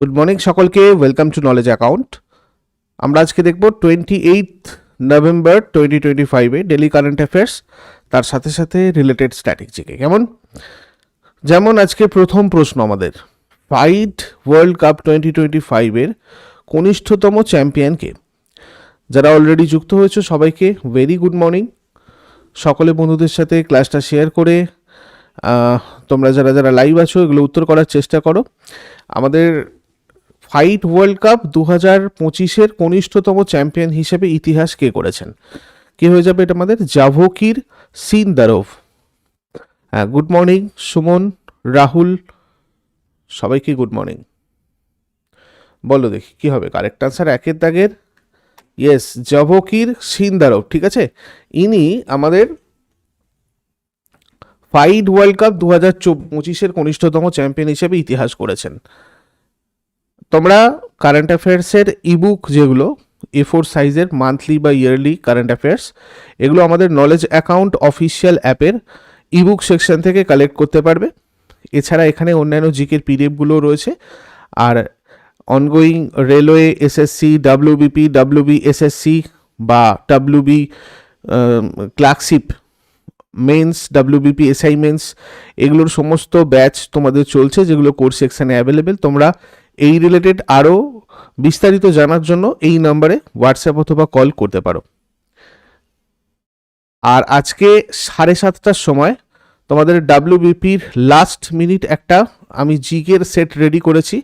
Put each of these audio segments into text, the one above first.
Good morning সকলকে welcome to knowledge account আমরা আজকে দেখব twenty eight November twenty twenty ফাইভে ডেলি কারেন্ট অ্যাফেয়ার্স তার সাথে সাথে রিলেটেড স্ট্র্যাটেজিকে কেমন? যেমন আজকে প্রথম প্রশ্ন আমাদের FIDE world cup twenty twenty ফাইভের কনিষ্ঠতম চ্যাম্পিয়নকে যারা অলরেডি যুক্ত হয়েছে সবাইকে ভেরি গুড মর্নিং সকলে বন্ধুদের সাথে ক্লাসটা শেয়ার করে তোমরা যারা যারা লাইভ আছো এগুলো উত্তর করার চেষ্টা করো। আমাদের ফাইট ওয়ার্ল্ড কাপ দু হাজার পঁচিশের কনিষ্ঠতম চ্যাম্পিয়ন হিসেবে ইতিহাস কে করেছেন? কে হয়ে যাবে এটা আমাদের জাভকির সিনদারভ। হ্যাঁ গুড মর্নিং, সুমন, রাহুল, সবাইকে গুড মর্নিং। বলো দেখি, কি হবে? কারেক্ট আনসার একের দাগের? ইয়েস জাভকির সিনদারভ, ঠিক আছে? ইনি আমাদের ফাইট ওয়ার্ল্ড কাপ দু হাজার পঁচিশের কনিষ্ঠতম চ্যাম্পিয়ন হিসেবে ইতিহাস করেছেন। তোমরা কারেন্ট অ্যাফেয়ার্সের ইবুক যেগুলো এ ফোর সাইজের মান্থলি বা ইয়ারলি কারেন্ট অ্যাফেয়ার্স এগুলো আমাদের নলেজ অ্যাকাউন্ট অফিসিয়াল অ্যাপের ইবুক সেকশন থেকে কালেক্ট করতে পারবে। এছাড়া এখানে অন্যান্য জিকের পিডিএফগুলো রয়েছে। আর ongoing railway SSC WBP WB SSC বা WB clerkship mains WBP SI mains এগুলোর সমস্ত ব্যাচ তোমাদের চলছে, যেগুলো কোর্স সেকশানে অ্যাভেলেবেল তোমরা এই রিলেটেড আরও বিস্তারিত জানার জন্য এই নাম্বারে হোয়াটসঅ্যাপ অথবা কল করতে পারো। আর আজকে সাড়ে সাতটার সময় তোমাদের ডাব্লিউবিপির লাস্ট মিনিট একটা আমি জিকের সেট রেডি করেছি,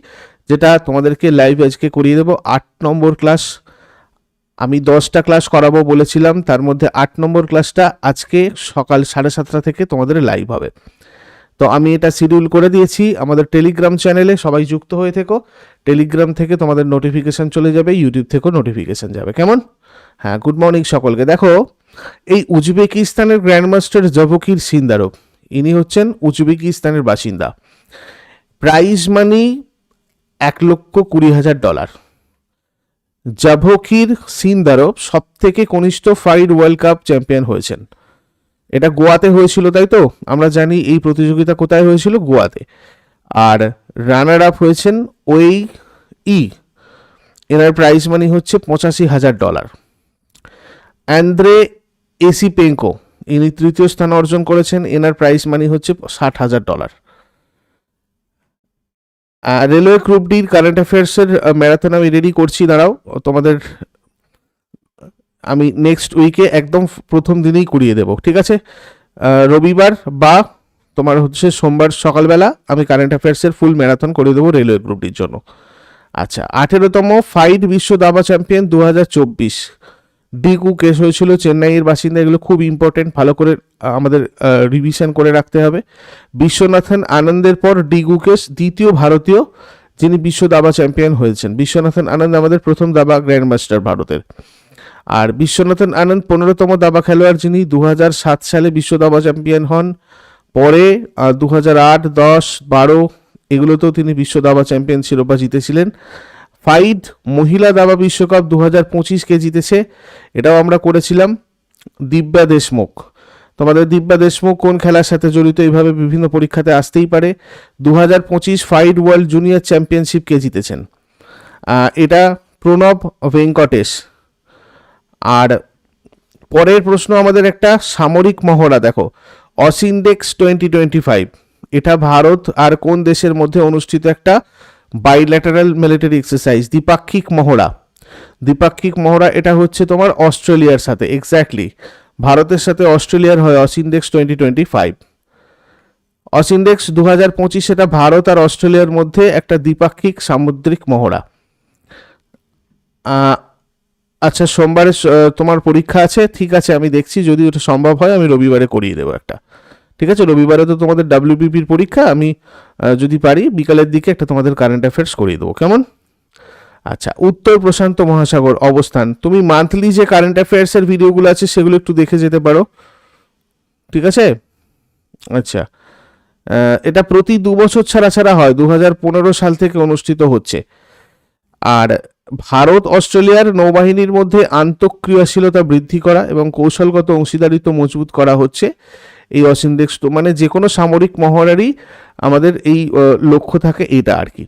যেটা তোমাদেরকে লাইভ আজকে করিয়ে দেবো। আট নম্বর ক্লাস আমি দশটা ক্লাস করাবো বলেছিলাম, তার মধ্যে আট নম্বর ক্লাসটা আজকে সকাল সাড়ে সাতটা থেকে তোমাদের লাইভ হবে। তো আমি এটা শিডিউল করে দিয়েছি আমাদের টেলিগ্রাম চ্যানেলে সবাই যুক্ত হয়ে থেকো। টেলিগ্রাম থেকে তোমাদের নোটিফিকেশন চলে যাবে ইউটিউব থেকেও নোটিফিকেশান যাবে। কেমন? হ্যাঁ গুড মর্নিং সকলকে। দেখো, এই উজবেকিস্তানের গ্র্যান্ডমাস্টার জভকির সিন্দারভ ইনি হচ্ছেন উজবেকিস্তানের বাসিন্দা। প্রাইজ মানি এক লক্ষ কুড়ি হাজার ডলার জাভকির সিনদারভ সব থেকে কনিষ্ঠ ফাইড ওয়ার্ল্ড কাপ চ্যাম্পিয়ন হয়েছেন। এটা গোয়াতে হয়েছিল, তাই তো? আমরা জানি এই প্রতিযোগিতা কোথায় হয়েছিল? গোয়াতে। আর রানার আপ হয়েছেন ওই ই। এনার প্রাইস মানি হচ্ছে পঁচাশি হাজার ডলার অ্যান্দ্রে এসি পেঙ্কো ইনি তৃতীয় স্থান অর্জন করেছেন। এনার প্রাইস মানি হচ্ছে ষাট হাজার ডলার রেলওয়ে গ্রুপ ডির কারেন্ট অ্যাফেয়ার্সের ম্যারাথন আমি রেডি করছি, দাঁড়াও। তোমাদের আমি নেক্সট উইকে একদম প্রথম দিনেই করিয়ে দেবো, ঠিক আছে? রবিবার বা তোমার হচ্ছে সোমবার সকালবেলা আমি কারেন্ট অ্যাফেয়ার্সের ফুল ম্যারাথন করে দেবো রেলওয়ে গ্রুপটির জন্য। আচ্ছা আঠেরোতম ফাইট বিশ্ব দাবা চ্যাম্পিয়ন দু হাজার চব্বিশ। ডিগু কেস হয়েছিল, চেন্নাইয়ের বাসিন্দা, এগুলো খুব ইম্পর্টেন্ট ভালো করে আমাদের রিভিশন করে রাখতে হবে। বিশ্বনাথন আনন্দের পর ডিগু কেস দ্বিতীয় ভারতীয়, যিনি বিশ্ব দাবা চ্যাম্পিয়ন হয়েছেন। বিশ্বনাথন আনন্দ আমাদের প্রথম দাবা গ্র্যান্ডমাস্টার ভারতের। আর বিশ্বনাথন আনন্দ পনেরোতম দাবা খেলোয়াড় যিনি দু সালে বিশ্ব দাবা চ্যাম্পিয়ন হন, পরে দু হাজার আট, দশ, বারো, এগুলোতেও তিনি বিশ্ব দাবা চ্যাম্পিয়ন শিরোপা জিতেছিলেন। ফাইড মহিলা দাবা বিশ্বকাপ দু হাজার পঁচিশকে জিতেছে, এটাও আমরা করেছিলাম। দিব্যা দেশমুখ। তোমাদের দিব্যা দেশমুখ কোন খেলার সাথে জড়িত এইভাবে বিভিন্ন পরীক্ষাতে আসতেই পারে। দু হাজার পঁচিশ ফাইড ওয়ার্ল্ড জুনিয়র চ্যাম্পিয়নশিপকে জিতেছেন। এটা প্রণব ভেঙ্কটেশ। আর পরের প্রশ্ন আমাদের একটা সামরিক মহড়া, দেখো। অসিনডেক্স টোয়েন্টি টোয়েন্টি ফাইভ, এটা ভারত আর কোন দেশের মধ্যে অনুষ্ঠিত একটা বাইল্যাটারাল মিলিটারি এক্সারসাইজ দ্বিপাক্ষিক মহড়া। দ্বিপাক্ষিক মহড়া এটা হচ্ছে তোমার অস্ট্রেলিয়ার সাথে এক্স্যাক্টলি ভারতের সাথে অস্ট্রেলিয়ার হয় AUSINDEX twenty twenty five. AUSINDEX দু হাজার পঁচিশ সেটা ভারত আর অস্ট্রেলিয়ার মধ্যে একটা দ্বিপাক্ষিক সামুদ্রিক মহড়া। আচ্ছা সোমবারে তোমার পরীক্ষা আছে? ঠিক আছে, আমি দেখছি। যদি ওটা সম্ভব হয়, আমি রবিবারে করিয়ে দেবো একটা। ঠিক আছে, রবিবারে তো তোমাদের ডাব্লিউবিপির পরীক্ষা। আমি যদি পারি, বিকালের দিকে একটা তোমাদের কারেন্ট অ্যাফেয়ার্স করিয়ে দেবো। কেমন? আচ্ছা উত্তর প্রশান্ত মহাসাগর অবস্থান। তুমি মান্থলি যে কারেন্ট অ্যাফেয়ার্সের ভিডিওগুলো আছে, সেগুলো একটু দেখে যেতে পারো। ঠিক আছে? আচ্ছা এটা প্রতি দু বছর ছাড়া ছাড়া হয়। দু হাজার পনেরো সাল থেকে অনুষ্ঠিত হচ্ছে। আর ভারত, অস্ট্রেলিয়ার নৌবাহিনীর মধ্যে আন্তঃক্রিয়াশীলতা বৃদ্ধি করা এবং কৌশলগত অংশীদারিত্ব মজবুত করা হচ্ছে। এই অসিনডেক্স টু মানে যে কোনো সামরিক মহড়ারই আমাদের এই লক্ষ্য থাকে এটা আর কি।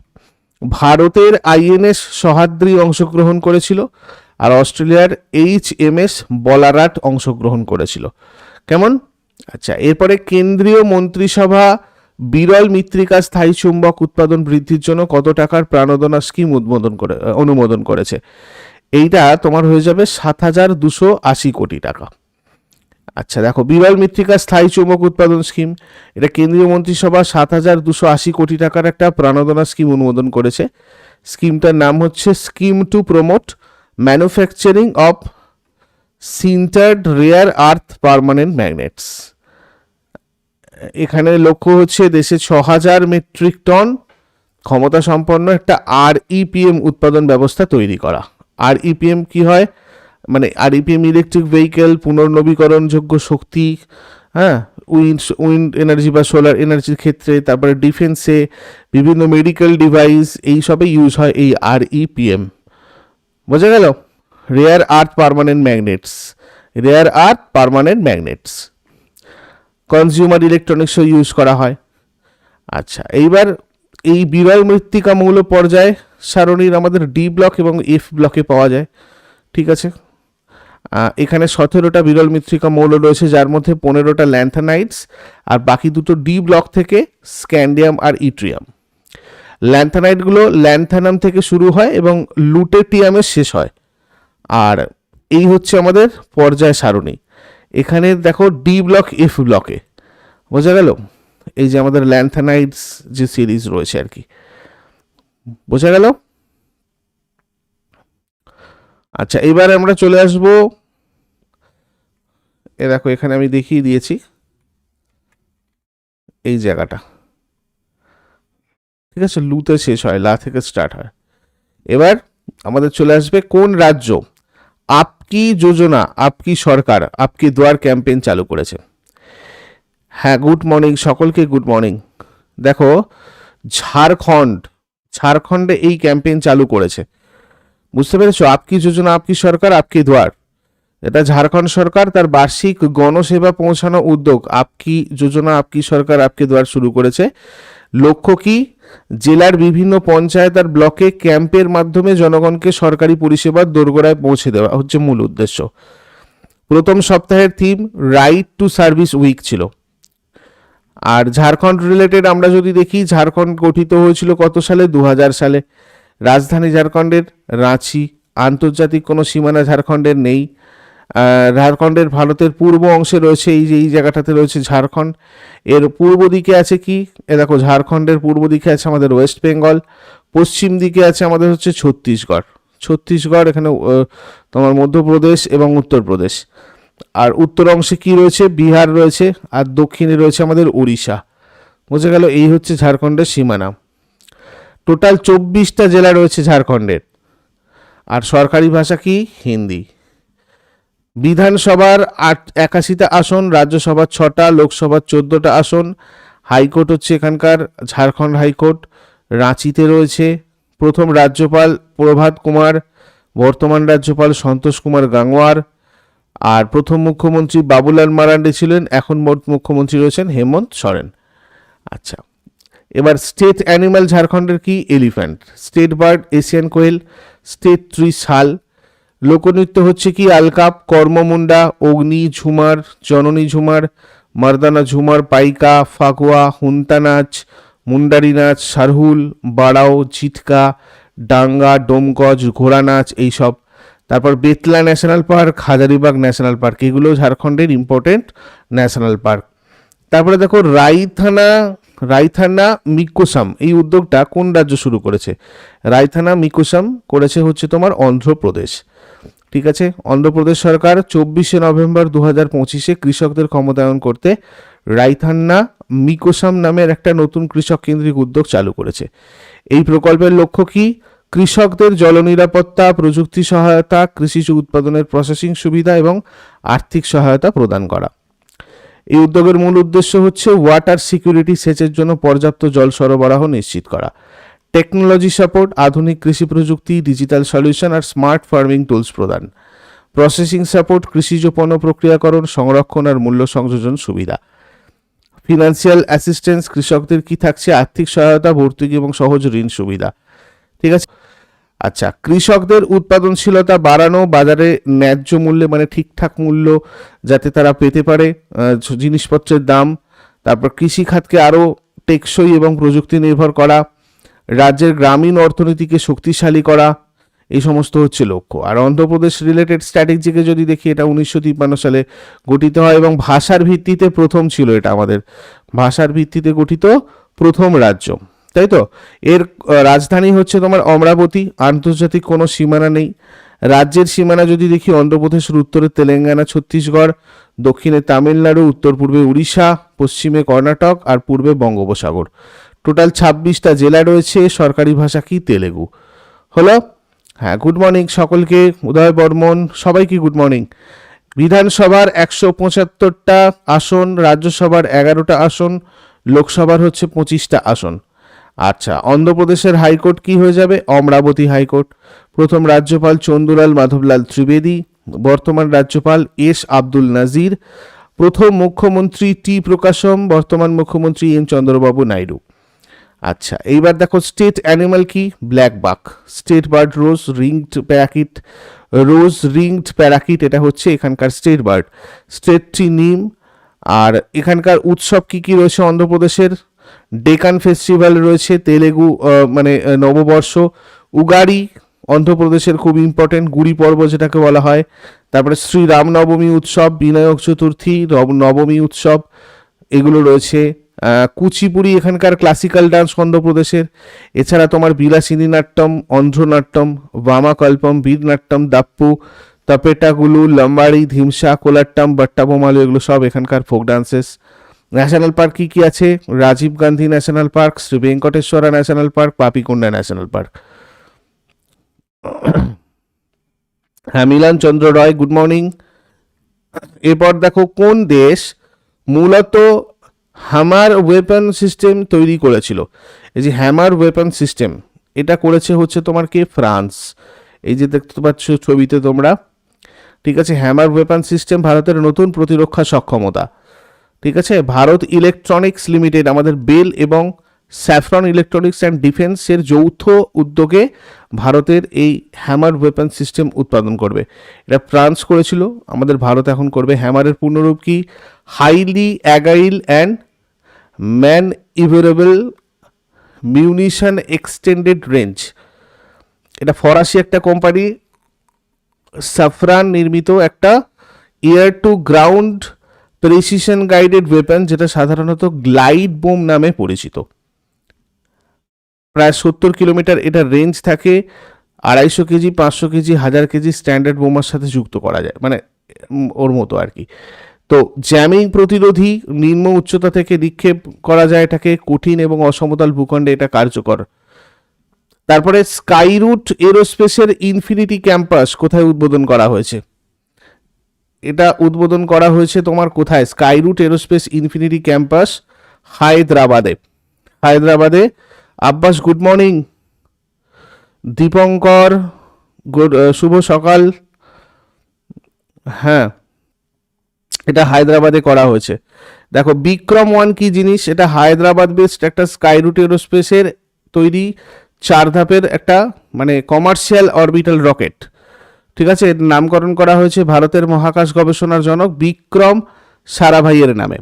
ভারতের আইএনএস সহাদ্রি অংশগ্রহণ করেছিল আর অস্ট্রেলিয়ার এইচ এম এস বলারাট অংশগ্রহণ করেছিল। কেমন? আচ্ছা এরপরে কেন্দ্রীয় মন্ত্রিসভা বিরল মৃত্তিকা স্থায়ী চুম্বক উৎপাদন বৃদ্ধির জন্য কত টাকার প্রাণোদনা স্কিম উদ্বোধন করে অনুমোদন করেছে? এইটা তোমার হয়ে যাবে সাত হাজার দুশো আশি কোটি টাকা। আচ্ছা দেখো, বিরল মৃত্তিকা স্থায়ী চুম্বক উৎপাদন স্কিম। এটা কেন্দ্রীয় মন্ত্রিসভা সাত হাজার দুশো আশি কোটি টাকার একটা প্রাণোদনা স্কিম অনুমোদন করেছে। স্কিমটার নাম হচ্ছে scheme to promote manufacturing of sintered rare earth permanent magnets. এখানে লক্ষ্য হচ্ছে দেশে ছ হাজার মেট্রিক টন ক্ষমতা সম্পন্ন একটা আর ইপিএম উৎপাদন ব্যবস্থা তৈরি করা। আর ইপিএম কি হয়? মানে আর ইপিএম ইলেকট্রিক ভেহিকেল পুনর্নবীকরণযোগ্য শক্তি হ্যাঁ উইন্ড উইন্ড এনার্জি বা সোলার এনার্জির ক্ষেত্রে, তারপরে ডিফেন্সে বিভিন্ন মেডিকেল ডিভাইস এই সবে ইউজ হয় এই আর ইপিএম বোঝা গেল? Rare earth permanent magnets rare earth permanent magnets consumer ইলেকট্রনিক্সও use করা হয়। আচ্ছা এইবার এই বিরল মৃত্তিকা মৌল পর্যায়ে সারণীর আমাদের ডি ব্লক এবং এফ ব্লকে পাওয়া যায়। ঠিক আছে? এখানে সতেরোটা বিরল মৃত্তিকা মৌল রয়েছে, যার মধ্যে পনেরোটা ল্যান্থানাইটস আর বাকি দুটো ডি ব্লক থেকে স্ক্যান্ডিয়াম আর ইট্রিয়াম ল্যান্থানাইটগুলো ল্যান্থানাম থেকে শুরু হয় এবং লুটেটিয়ামে শেষ হয়। আর এই হচ্ছে আমাদের পর্যায় সারণী। এখানে দেখো ডি ব্লক এফ ব্লকে বোঝা গেল? এই যে আমাদের ল্যান্থানাইটস যে সিরিজ রয়েছে আর কি। বোঝা গেল? আচ্ছা এবার আমরা চলে আসব। এ দেখো, এখানে আমি দেখিয়ে দিয়েছি। এই জায়গাটা। ঠিক আছে, লুতে শেষ হয়, লা থেকে স্টার্ট হয়। এবার আমাদের চলে আসবে কোন রাজ্য? আপকি যোজনা, আপকি সরকার, আপকি দুয়ার ক্যাম্পেইন চালু করেছে। হ্যাঁ গুড মর্নিং, সকলকে গুড মর্নিং। দেখো, ঝাড়খণ্ড, ঝাড়খণ্ডে এই ক্যাম্পেইন চালু করেছে। বুঝতে পেরেছ? আপকি যোজনা, আপকি সরকার, আপকি দুয়ার। এটা ঝাড়খণ্ড সরকার, তার বার্ষিক গণসেবা পৌঁছানো উদ্যোগ। আপকি যোজনা, আপকি সরকার, আপকি দুয়ার শুরু করেছে। লক্ষ্য কি? জেলার বিভিন্ন পঞ্চায়েত আর ব্লকে ক্যাম্পের মাধ্যমে জনগণকে সরকারি পরিষেবার দোরগোড়ায় পৌঁছে দেওয়া হচ্ছে মূল উদ্দেশ্য। প্রথম সপ্তাহের theme right to service week ছিল। আর ঝাড়খণ্ড রিলেটেড আমরা যদি দেখি, ঝাড়খণ্ড গঠিত হয়েছিল কত সালে? দু হাজার সালে। রাজধানী ঝাড়খণ্ডের, রাঁচি, আন্তর্জাতিক কোনো সীমানা ঝাড়খণ্ডের নেই। ঝাড়খণ্ডের ভারতের পূর্ব অংশে রয়েছে, এই যে, এই জায়গাটাতে রয়েছে ঝাড়খণ্ড। এর পূর্ব দিকে আছে কি? এ দেখো, ঝাড়খণ্ডের পূর্ব দিকে আছে আমাদের ওয়েস্ট বেঙ্গল, পশ্চিম দিকে আছে আমাদের হচ্ছে ছত্তিশগড়। ছত্তিশগড় এখানে তোমার মধ্যপ্রদেশ এবং উত্তরপ্রদেশ। আর উত্তর অংশে কি রয়েছে? বিহার রয়েছে, আর দক্ষিণে রয়েছে আমাদের উড়িষ্যা বোঝা গেল এই হচ্ছে ঝাড়খণ্ডের সীমানা। টোটাল চব্বিশটা জেলা রয়েছে ঝাড়খণ্ডের। আর সরকারি ভাষা কি? হিন্দি। বিধানসভার আট একাশিটা আসন রাজ্যসভার ছটা লোকসভার চোদ্দোটা আসন, হাইকোর্ট হচ্ছে এখানকার ঝাড়খণ্ড হাইকোর্ট, রাঁচিতে রয়েছে প্রথম রাজ্যপাল প্রভাত কুমার, বর্তমান রাজ্যপাল সন্তোষ কুমার গাঙ্গোয়ার, আর প্রথম মুখ্যমন্ত্রী বাবুলাল মারান্ডি ছিলেন, এখন মুখ্যমন্ত্রী রয়েছেন হেমন্ত সরেন। আচ্ছা এবার স্টেট অ্যানিম্যাল ঝাড়খণ্ডের কি elephant? State bird, Asian koel, state tree sal লোকনৃত্য হচ্ছে কি? আলকাপ কর্মমুন্ডা অগ্নি ঝুমার, জননী ঝুমার, মারদানা ঝুমার, পাইকা, ফাকুয়া, হুন্তা নাচ, মুন্ডারি নাচ, সারহুল, বাড়াও, ঝিটকা, ডাঙ্গা ডোমগজ ঘোড়া নাচ এইসব তারপর Betla national park, Hazaribagh national park, এগুলো ঝাড়খণ্ডের ইম্পর্টেন্ট ন্যাশনাল পার্ক। তারপরে দেখো রাইথানা রাইথানা মিকোসাম, এই উদ্যোগটা কোন রাজ্য শুরু করেছে? রাইথানা মিকোসাম করেছে হচ্ছে তোমার অন্ধ্রপ্রদেশ। ঠিক আছে? অন্ধ্রপ্রদেশ সরকার চব্বিশে নভেম্বর দু হাজার পঁচিশে কৃষকদের ক্ষমতায়ন করতে রাইথান্না মিকোসাম নামের একটা নতুন কৃষক কেন্দ্রিক উদ্যোগ চালু করেছে। এই প্রকল্পের লক্ষ্য কি? কৃষকদের জলনিরাপত্তা, প্রযুক্তি সহায়তা কৃষিজ উৎপাদনের প্রসেসিং সুবিধা এবং আর্থিক সহায়তা প্রদান করা। এই উদ্যোগের মূল উদ্দেশ্য হচ্ছে ওয়াটার সিকিউরিটি সেচের জন্য পর্যাপ্ত জল সরবরাহ নিশ্চিত করা। টেকনোলজি সাপোর্ট, আধুনিক কৃষি প্রযুক্তি, ডিজিটাল সলিউশন আর স্মার্ট ফার্মিং টুলস প্রদান। প্রসেসিং সাপোর্ট কৃষিজ পণ্য প্রক্রিয়াকরণ, সংরক্ষণ আর মূল্য সংযোজন সুবিধা। ফিনান্সিয়াল অ্যাসিস্ট্যান্স, কৃষকদের কি থাকছে আর্থিক সহায়তা, ভর্তুকি এবং সহজ ঋণ সুবিধা। ঠিক আছে? আচ্ছা কৃষকদের উৎপাদনশীলতা বাড়ানো, বাজারে ন্যায্য মূল্যে মানে ঠিকঠাক মূল্য যাতে তারা পেতে পারে জিনিসপত্রের দাম, তারপর কৃষি খাতকে আরও টেকসই এবং প্রযুক্তি নির্ভর করা রাজ্যের গ্রামীণ অর্থনীতিকে শক্তিশালী করা, এই সমস্ত হচ্ছে লক্ষ্য। আর অন্ধ্রপ্রদেশ রিলেটেড স্ট্র্যাটেজিকে যদি দেখি, এটা উনিশশো তিপ্পান্ন সালে গঠিত হয় এবং ভাষার ভিত্তিতে প্রথম ছিল এটা আমাদের। ভাষার ভিত্তিতে গঠিত প্রথম রাজ্য। তাই তো? এর রাজধানী হচ্ছে তোমার অমরাবতী, আন্তর্জাতিক কোনো সীমানা নেই। রাজ্যের সীমানা যদি দেখি, অন্ধ্রপ্রদেশের উত্তরে তেলেঙ্গানা, ছত্তিশগড়, দক্ষিণে তামিলনাড়ু, উত্তর পূর্বে উড়িষ্যা, পশ্চিমে কর্ণাটক, আর পূর্বে বঙ্গোপসাগর। টোটাল ছাব্বিশটা জেলা রয়েছে, সরকারি ভাষা কি তেলেগু? হলো হ্যাঁ গুড মর্নিং সকলকে, উদয় বর্মন, সবাইকে গুড মর্নিং বিধানসভার একশো পঁচাত্তরটা আসন, রাজ্যসভার এগারোটা আসন, লোকসভার হচ্ছে পঁচিশটা আসন। আচ্ছা অন্ধ্রপ্রদেশের হাইকোর্ট কি হয়ে যাবে? Amaravati high court. প্রথম রাজ্যপাল চন্দুলাল মাধবলাল ত্রিবেদী, বর্তমান রাজ্যপাল এস আব্দুল নাজির, প্রথম মুখ্যমন্ত্রী টি প্রকাশম, বর্তমান মুখ্যমন্ত্রী এম চন্দ্রবাবু নাইডু। আচ্ছা এইবার দেখো স্টেট অ্যানিমাল কি? Blackbuck state bird rose ringed parakeet rose ringed parakeet এটা হচ্ছে এখানকার স্টেট বার্ড স্টেট ট্রি নিম, আর এখানকার উৎসব কি কি রয়েছে অন্ধ্রপ্রদেশের? ডেকান ফেস্টিভ্যাল রয়েছে, তেলেগু মানে নববর্ষ, উগাড়ি, অন্ধ্রপ্রদেশের খুব ইম্পর্টেন্ট গুড়ি পর্ব যেটাকে বলা হয়, তারপরে শ্রী রামনবমী উৎসব, বিনায়ক চতুর্থী নবমী উৎসব, এগুলো রয়েছে। কুচিপুড়ি এখানকার ক্লাসিক্যাল ডান্স অন্ধ্রপ্রদেশের এছাড়া তোমার বিলাসিনী নাট্যম অন্ধ্রনাট্যম, বামাকল্পম, বীরনাট্যম, দাপ্পু, তপেটাগুলু, লম্বাড়ি, ধিমসা, কোলাট্টাম বাট্টাবোমালু এগুলো সব এখানকার ফোক ডান্সেস ন্যাশনাল পার্ক কী কী আছে? Rajiv Gandhi national park Shri Venkateswara national park Papikonda national park হ্যাঁ মিলন চন্দ্র রয় গুড মর্নিং এরপর দেখো কোন দেশ মূলত হ্যামার ওয়েপন সিস্টেম তৈরি করেছিল। এই যে হ্যামার ওয়েপন সিস্টেম এটা করেছে হচ্ছে তোমার কে? ফ্রান্স। এই যে দেখতে পাচ্ছ ছবিতে তোমরা, ঠিক আছে? হ্যামার ওয়েপন সিস্টেম ভারতের নতুন প্রতিরক্ষা সক্ষমতা। ঠিক আছে? ভারত ইলেকট্রনিক্স লিমিটেড আমাদের বেল এবং স্যাফরন ইলেকট্রনিক্স অ্যান্ড ডিফেন্সের যৌথ উদ্যোগে ভারতের এই হ্যামার ওয়েপন সিস্টেম উৎপাদন করবে। এটা ফ্রান্স করেছিল। আমাদের ভারত এখন করবে। হ্যামারের পূর্ণরূপ কি? Highly agile and manoeuvrable munition extended range. এটা ফরাসি একটা কোম্পানি, সাফরান নির্মিত একটা air to ground precision guided weapon যেটা সাধারণত গ্লাইড বোম নামে পরিচিত। প্রায় সত্তর কিলোমিটার এটা রেঞ্জ থাকে, আড়াইশো কেজি, পাঁচশো কেজি, হাজার কেজি স্ট্যান্ডার্ড বোমার সাথে যুক্ত করা যায় মানে ওর মতো আর কি। তো জ্যামিং প্রতিরোধী নিম্ন উচ্চতা থেকে নিক্ষেপ করা যায় এটাকে কঠিন এবং অসমতল ভূখণ্ডে এটা কার্যকর। তারপরে স্কাইরুট এরোস্পেসের ইনফিনিটি ক্যাম্পাস কোথায় উদ্বোধন করা হয়েছে? এটা উদ্বোধন করা হয়েছে তোমার কোথায়? স্কাইরুট এরোস্পেস ইনফিনিটি ক্যাম্পাস হায়দ্রাবাদে। হায়দ্রাবাদে। Abbas good morning Dipankar good শুভ সকাল। হ্যাঁ। এটা হায়দ্রাবাদে করা হয়েছে। দেখো, বিক্রম ওয়ান কি জিনিস? এটা হায়দ্রাবাদ বেসড একটা স্কাইরুট এরোস্পেসের তৈরি চার ধাপের একটা মানে কমার্শিয়াল অরবিটাল রকেট ঠিক আছে? এর নামকরণ করা হয়েছে ভারতের মহাকাশ গবেষণার জনক বিক্রম সারাভাইয়ের নামে।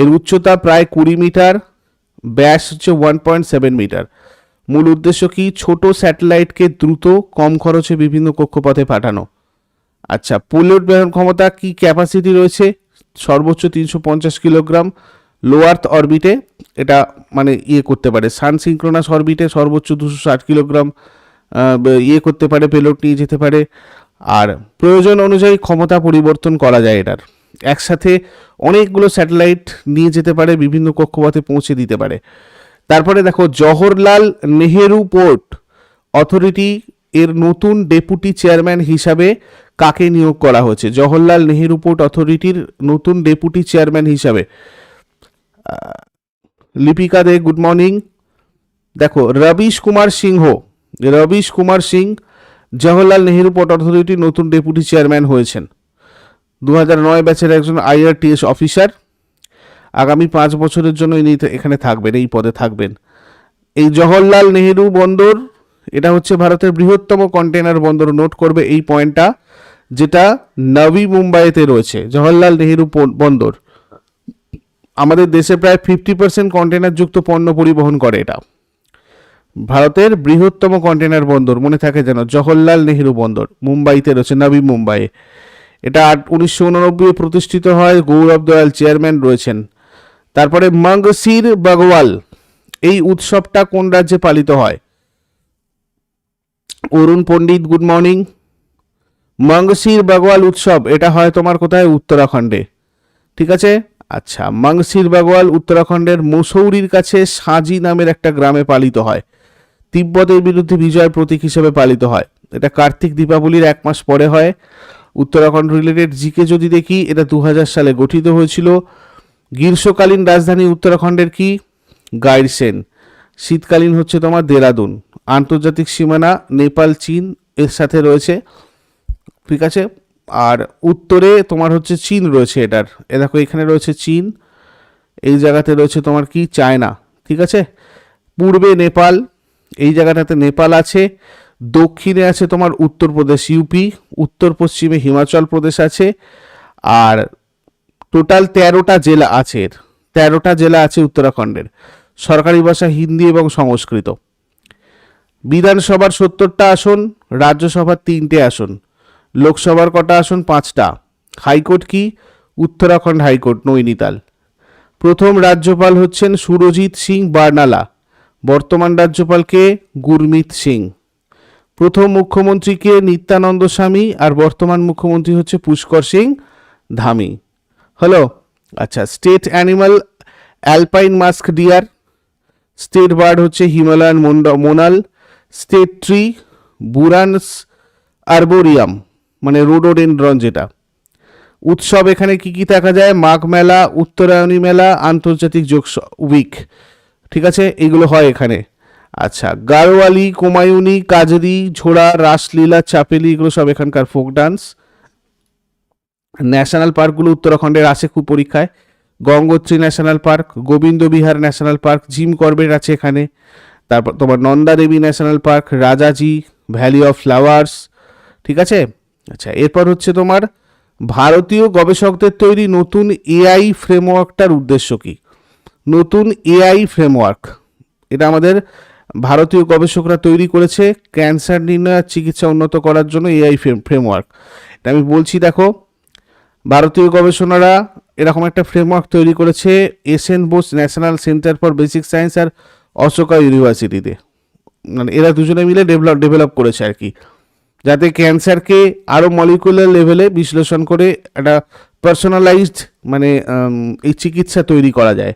এর উচ্চতা প্রায় কুড়ি মিটার, ব্যাস হচ্ছে ওয়ান পয়েন্ট সেভেন মিটার। মূল উদ্দেশ্য কি? ছোট স্যাটেলাইটকে দ্রুত কম খরচে বিভিন্ন কক্ষপথে পাঠানো। আচ্ছা পোলিওড বহন ক্ষমতা কি ক্যাপাসিটি রয়েছে? সর্বোচ্চ তিনশো পঞ্চাশ কিলোগ্রাম লো আর্থ অরবিটে এটা মানে ইয়ে করতে পারে। সান সিঙ্ক্রোনাস অরবিটে সর্বোচ্চ দুশো ষাট কিলোগ্রাম ইয়ে করতে পারে পেলোড নিয়ে যেতে পারে। আর প্রয়োজন অনুযায়ী ক্ষমতা পরিবর্তন করা যায় এটার। একসাথে অনেকগুলো স্যাটেলাইট নিয়ে যেতে পারে, বিভিন্ন কক্ষপথে পৌঁছে দিতে পারে। তারপরে দেখো, জওহরলাল নেহেরু পোর্ট অথরিটি এর নতুন ডেপুটি চেয়ারম্যান হিসাবে কাকে নিয়োগ করা হয়েছে? জওহরলাল নেহেরু পোর্ট অথরিটির নতুন ডেপুটি চেয়ারম্যান হিসাবে লিপিকা দে, গুড মর্নিং। দেখো, রবিশ কুমার সিংহ, রবিশ কুমার সিং, জওহরলাল নেহেরু পোর্ট অথরিটির নতুন ডেপুটি চেয়ারম্যান হয়েছেন। দু নয় ব্যাচের একজন আইআরটিএস অফিসার। আগামী পাঁচ বছরের জন্য ইনি এখানে থাকবেন, এই পদে থাকবেন। এই জওহরলাল নেহেরু বন্দর, এটা হচ্ছে ভারতের বৃহত্তম কন্টেনার বন্দর, নোট করবে এই পয়েন্টটা। যেটা নবী মুম্বাইতে রয়েছে, জওহরলাল নেহেরু বন্দর। আমাদের দেশে প্রায় ফিফটি পার্সেন্ট কন্টেনার যুক্ত পণ্য পরিবহন করে এটা। ভারতের বৃহত্তম কন্টেনার বন্দর, মনে থাকে যেন জওহরলাল নেহেরু বন্দর, মুম্বাইতে রয়েছে নবী মুম্বাইয়ে এটা উনিশশো উননব্বই প্রতিষ্ঠিত হয়, গৌরব দয়াল চেয়ারম্যান রয়েছেন। তারপরে মঙ্গসির বাগওয়াল এই উৎসবটা কোন রাজ্যে পালিত হয়? Arun Pandit, good morning. মঙ্গসির Bagwal উৎসব, এটা হয় তোমার কোথায়? উত্তরাখণ্ডে। ঠিক আছে? আচ্ছা মঙ্গসির বাগওয়াল উত্তরাখণ্ডের মসৌরির কাছে সাজি নামের একটা গ্রামে পালিত হয়। তিব্বতের বিরুদ্ধে বিজয় প্রতীক হিসেবে পালিত হয়। এটা কার্তিক দীপাবলির এক মাস পরে হয়। উত্তরাখণ্ড রিলেটেড জিকে যদি দেখি, এটা দু হাজার সালে গঠিত হয়েছিল। গ্রীষ্মকালীন রাজধানী উত্তরাখণ্ডের কি? গাইরসেন শীতকালীন হচ্ছে তোমার দেরাদুন। আন্তর্জাতিক সীমানা, নেপাল, চীন, এর সাথে রয়েছে। ঠিক আছে? আর উত্তরে তোমার হচ্ছে চীন রয়েছে এটার। এ দেখো, এখানে রয়েছে চীন, এই জায়গাতে রয়েছে তোমার কি? চায়না, ঠিক আছে? পূর্বে নেপাল, এই জায়গাটাতে নেপাল আছে। দক্ষিণে আছে তোমার উত্তরপ্রদেশ ইউপি, উত্তর পশ্চিমে হিমাচল প্রদেশ আছে। আর টোটাল তেরোটা জেলা আছে এর। তেরোটা জেলা আছে উত্তরাখণ্ডের। সরকারি ভাষা হিন্দি এবং সংস্কৃত। বিধানসভার সত্তরটা আসন, রাজ্যসভার তিনটে আসন। লোকসভার কটা আসন? পাঁচটা। হাইকোর্ট কি? Uttarakhand high court, Nainital. প্রথম রাজ্যপাল হচ্ছেন সুরজিৎ সিং বার্নালা। বর্তমান রাজ্যপালকে গুরমিত সিং। প্রথম মুখ্যমন্ত্রীকে নিত্যানন্দ স্বামী। আর বর্তমান মুখ্যমন্ত্রী হচ্ছে পুষ্কর সিং ধামি। হলো আচ্ছা state animal alpine musk deer. State bird হচ্ছে Himalayan monal. State tree, Buransh arboreum. মানে রোডোডেন্ড্রন যেটা। উৎসব এখানে কি কি দেখা যায়? মাঘ মেলা, উত্তরায়ণী মেলা, আন্তর্জাতিক যোগ উইক ঠিক আছে? এগুলো হয় এখানে। আচ্ছা গারোয়ালি কুমায়ুনি, কাজরি, ঝোড়া, রাসলীলা, চাপেলি, এগুলো সব এখানকার ফোক ডান্স ন্যাশনাল পার্কগুলো উত্তরাখণ্ডের আছে খুব পরীক্ষায়। Gangotri national park, Govind Vihar national park Jim Corbett আছে এখানে। তারপর তোমার Nanda Devi national park, Rajaji, valley of flowers, ঠিক আছে? আচ্ছা এরপর হচ্ছে তোমার ভারতীয় গবেষকদের তৈরি নতুন এআই ফ্রেমওয়ার্কটার উদ্দেশ্য কি? নতুন এআই ফ্রেমওয়ার্ক। এটা আমাদের ভারতীয় গবেষকরা তৈরি করেছে ক্যান্সার নির্ণয় আর চিকিৎসা উন্নত করার জন্য এআই ফ্রেমওয়ার্ক। এটা আমি বলছি, দেখো, ভারতীয় গবেষণারা এরকম একটা ফ্রেমওয়ার্ক তৈরি করেছে S N Bose national centre for basic science আর অশোকা ইউনিভার্সিটিতে। মানে এরা দুজনে মিলে ডেভেলপ ডেভেলপ করেছে আর কি। যাতে ক্যান্সারকে আরও মলিকুলার লেভেলে বিশ্লেষণ করে একটা পার্সোনালাইজড মানে এই চিকিৎসা তৈরি করা যায়।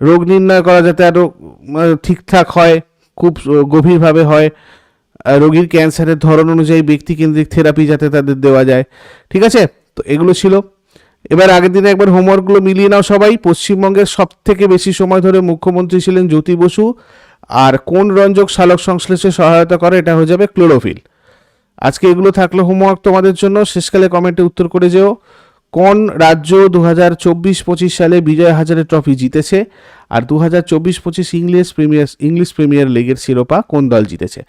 রোগ নির্ণয় করা যাতে আরও ঠিকঠাক হয়, খুব গভীরভাবে হয়। রোগীর ক্যান্সারের ধরন অনুযায়ী ব্যক্তিকেন্দ্রিক থেরাপি যাতে তাদের দেওয়া যায়। ঠিক আছে? তো এগুলো ছিল। এবার আগের দিনে একবার হোমওয়ার্কগুলো মিলিয়ে নাও সবাই। পশ্চিমবঙ্গের সব থেকে বেশি সময় ধরে মুখ্যমন্ত্রী ছিলেন জ্যোতি বসু আর কোন রঞ্জক সালোক সংশ্লেষে সহায়তা করে, এটা হয়ে যাবে ক্লোরোফিল আজকে এগুলো থাকল হোমওয়ার্ক তোমাদের জন্য। শেষকালে কমেন্টে উত্তর করে যেও। কোন রাজ্য দু হাজার চব্বিশ পঁচিশ সালে বিজয় হাজারে ট্রফি জিতেছে? আর দু হাজার চব্বিশ পঁচিশ ইংলিশ প্রিমিয়ার ইংলিশ প্রিমিয়ার লিগের শিরোপা কোন দল জিতেছে?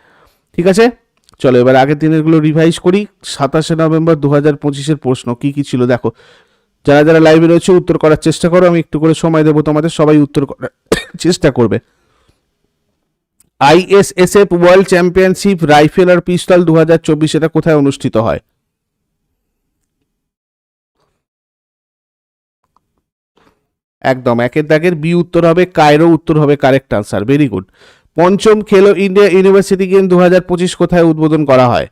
ঠিক আছে? চলো এবার আগের দিনেরগুলো রিভাইজ করি। সাতাশে নভেম্বর দু হাজার পঁচিশের প্রশ্ন কী কী ছিল? দেখো, যারা যারা লাইভে রয়েছে, উত্তর করার চেষ্টা করো। আমি একটু করে সময় দেবো তোমাদের। সবাই উত্তর করার চেষ্টা করবে। আইএসএসএফ ওয়ার্ল্ড চ্যাম্পিয়নশিপ রাইফেল আর পিস্তল দু হাজার চব্বিশ এটা কোথায় অনুষ্ঠিত হয়? একদম, একের দাগের বি উত্তর হবে, কায়রো উত্তর হবে কারেক্ট আনসার ভেরি গুড পঞ্চম খেলো ইন্ডিয়া ইউনিভার্সিটি গেম দু হাজার পঁচিশ কোথায় উদ্বোধন করা হয়?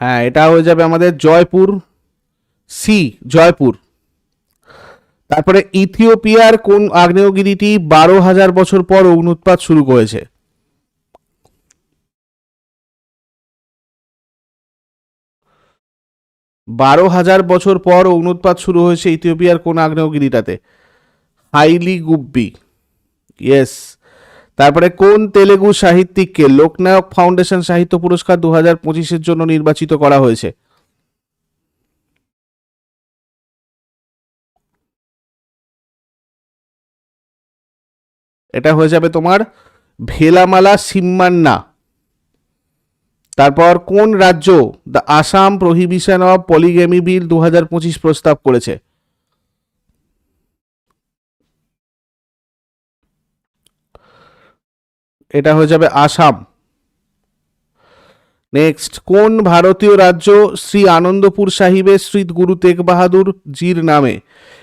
হ্যাঁ এটা হয়ে যাবে আমাদের জয়পুর, সি, জয়পুর। তারপরে ইথিওপিয়ার কোন আগ্নেয়গিরিটি বারো হাজার বছর পর অগ্নুৎপাত শুরু করেছে? বারো হাজার বছর পর অগ্নুৎপাত শুরু হয়েছে ইথিওপিয়ার কোন আগ্নেয়গিরিটাতে? হাইলি গুব্বি। ইয়েস। তারপরে কোন তেলেগু সাহিত্যিককে লোকনায়ক ফাউন্ডেশন সাহিত্য পুরস্কার দু হাজার পঁচিশের জন্য নির্বাচিত করা হয়েছে? এটা হয়ে যাবে তোমার ভেলামালা সিম্মান্না। তারপর কোন রাজ্য the Assam prohibition of polygamy bill দু প্রস্তাব করেছে? এটা হয়ে যাবে আসাম। নেক্সট কোন ভারতীয় রাজ্য শ্রী আনন্দপুর সাহিবের শ্রী গুরু তেগ বাহাদুর জির নামে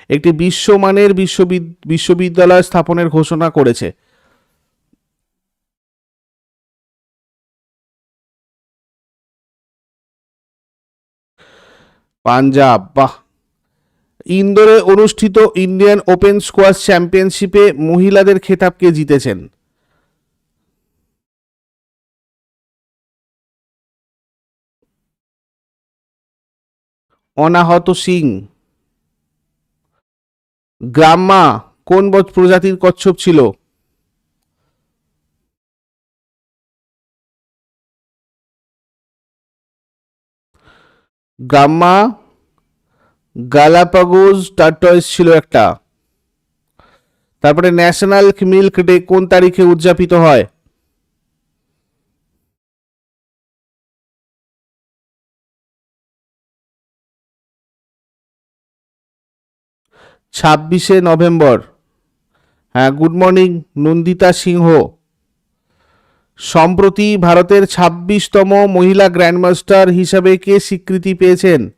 একটি বিশ্বমানের বিশ্ববিদ বিশ্ববিদ্যালয় স্থাপনের ঘোষণা করেছে? পাঞ্জাব, বাহ। ইন্দোরে অনুষ্ঠিত ইন্ডিয়ান ওপেন স্কোয়াশ চ্যাম্পিয়নশিপে মহিলাদের খেতাবকে জিতেছেন। অনাহত সিং। গ্রাম্মা, কোন প্রজাতির কচ্ছপ ছিল? গাম্মা গালাপাগোজ টার্টয়েস ছিল একটা। তারপরে ন্যাশনাল মিল্ক ডে কোন তারিখে উদযাপিত হয়? ছাব্বিশে নভেম্বর। হ্যাঁ গুড মর্নিং নন্দিতা সিংহ। সম্প্রতি ভারতের ছাব্বিশতম মহিলা গ্র্যান্ডমাস্টার হিসাবে কে স্বীকৃতি পেয়েছেন?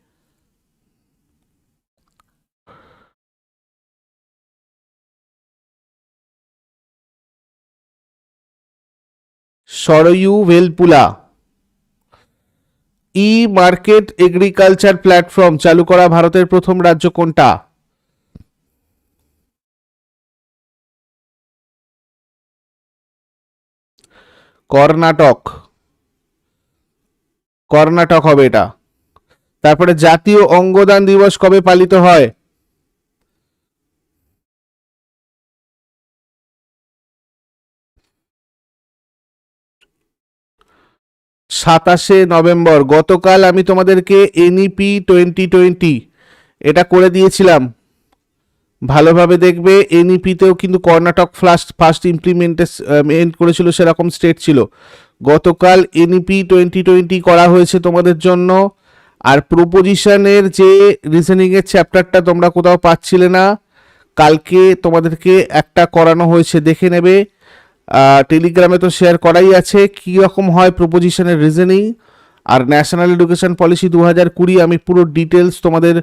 Sarayu Velpula. E market agriculture platform চালু করা ভারতের প্রথম রাজ্য কোনটা? কর্ণাটক। কর্ণাটক হবে এটা। তারপরে জাতীয় অঙ্গদান দিবস কবে পালিত হয়? সাতাশে নভেম্বর। গতকাল আমি তোমাদেরকে এনইপি টোয়েন্টি টোয়েন্টি এটা করে দিয়েছিলাম। ভালোভাবে দেখবে, এনইপিতেও কিন্তু কর্ণাটক ফার্স্ট ফার্স্ট ইমপ্লিমেন্টেশন করেছিল সেরকম স্টেট ছিল। গতকাল এনইপি টোয়েন্টি টোয়েন্টি করা হয়েছে তোমাদের জন্য। আর প্রপোজিশনের যে রিজনিংয়ের চ্যাপ্টারটা তোমরা কোথাও পাচ্ছিলে না, কালকে তোমাদেরকে একটা করানো হয়েছে, দেখে নেবে। টেলিগ্রামে তো শেয়ার করাই আছে, কী রকম হয় প্রপোজিশনের রিজনিং আর ন্যাশনাল এডুকেশন পলিসি দু হাজার কুড়ি, আমি পুরো ডিটেলস তোমাদের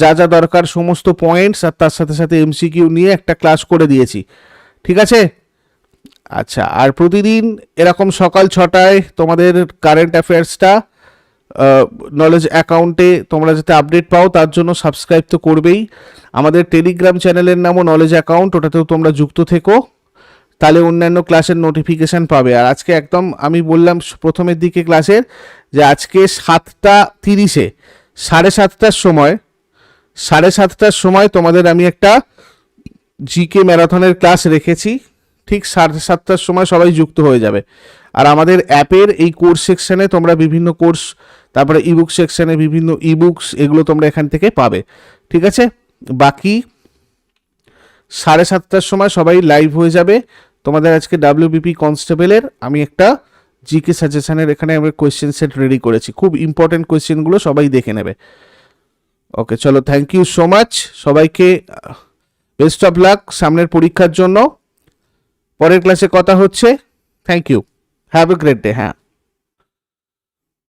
যা যা দরকার সমস্ত পয়েন্টস আর তার সাথে সাথে এমসিকিউ নিয়ে একটা ক্লাস করে দিয়েছি। ঠিক আছে? আচ্ছা আর প্রতিদিন এরকম সকাল ছটায় তোমাদের কারেন্ট অ্যাফেয়ার্সটা নলেজ অ্যাকাউন্টে তোমরা যাতে আপডেট পাও, তার জন্য সাবস্ক্রাইব তো করবেই। আমাদের টেলিগ্রাম চ্যানেলের নামও নলেজ অ্যাকাউন্ট ওটাতেও তোমরা যুক্ত থেকো। তাহলে অন্যান্য ক্লাসের নোটিফিকেশান পাবে। আর আজকে একদম আমি বললাম প্রথমের দিকে ক্লাসের যে আজকে সাতটা তিরিশে, সাড়ে সাতটার সময় সাড়ে সাতটার সময় তোমাদের আমি একটা জিকে ম্যারাথনের ক্লাস রেখেছি। ঠিক সাড়ে সাতটার সময় সবাই যুক্ত হয়ে যাবে। আর আমাদের অ্যাপের এই কোর্স সেকশনে তোমরা বিভিন্ন কোর্স, তারপরে ইবুক সেকশনে বিভিন্ন ইবুকস এগুলো তোমরা এখান থেকে পাবে। ঠিক আছে? বাকি সাড়ে সাতটার সময় সবাই লাইভ হয়ে যাবে। তোমাদের আজকে ডাব্লিউবিপি কনস্টেবলের আমি একটা জিকে সাজেশনের এখানে আমি কোয়েশ্চেন সেট রেডি করেছি। খুব ইম্পর্টেন্ট কোয়েশ্চেনগুলো সবাই দেখে নেবে। ওকে চলো থ্যাংক ইউ সো মাচ সবাইকে বেস্ট অফ লাক সামনের পরীক্ষার জন্য। পরের ক্লাসে কথা হচ্ছে। Thank you have a great day হ্যাঁ।